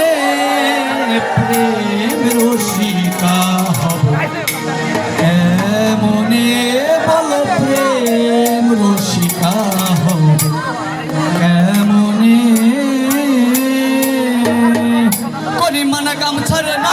মনে প্রেম রসিকা হব। মনে বল, প্রেম রসিকা হব। কেমনে করি মানা কাম ছাড়ে না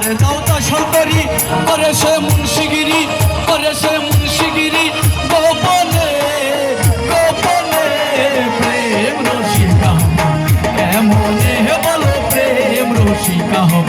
আরে দাও তো সুন্দরী করে সে মুন্সিগিরি, আরে সে মুন্সিগিরি, গোপনে গোপনে প্রেম রসিকা। কেমনে বলো প্রেম রসিকা হব?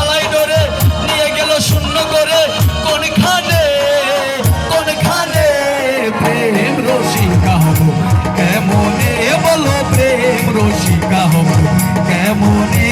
জাগা হব কেমনে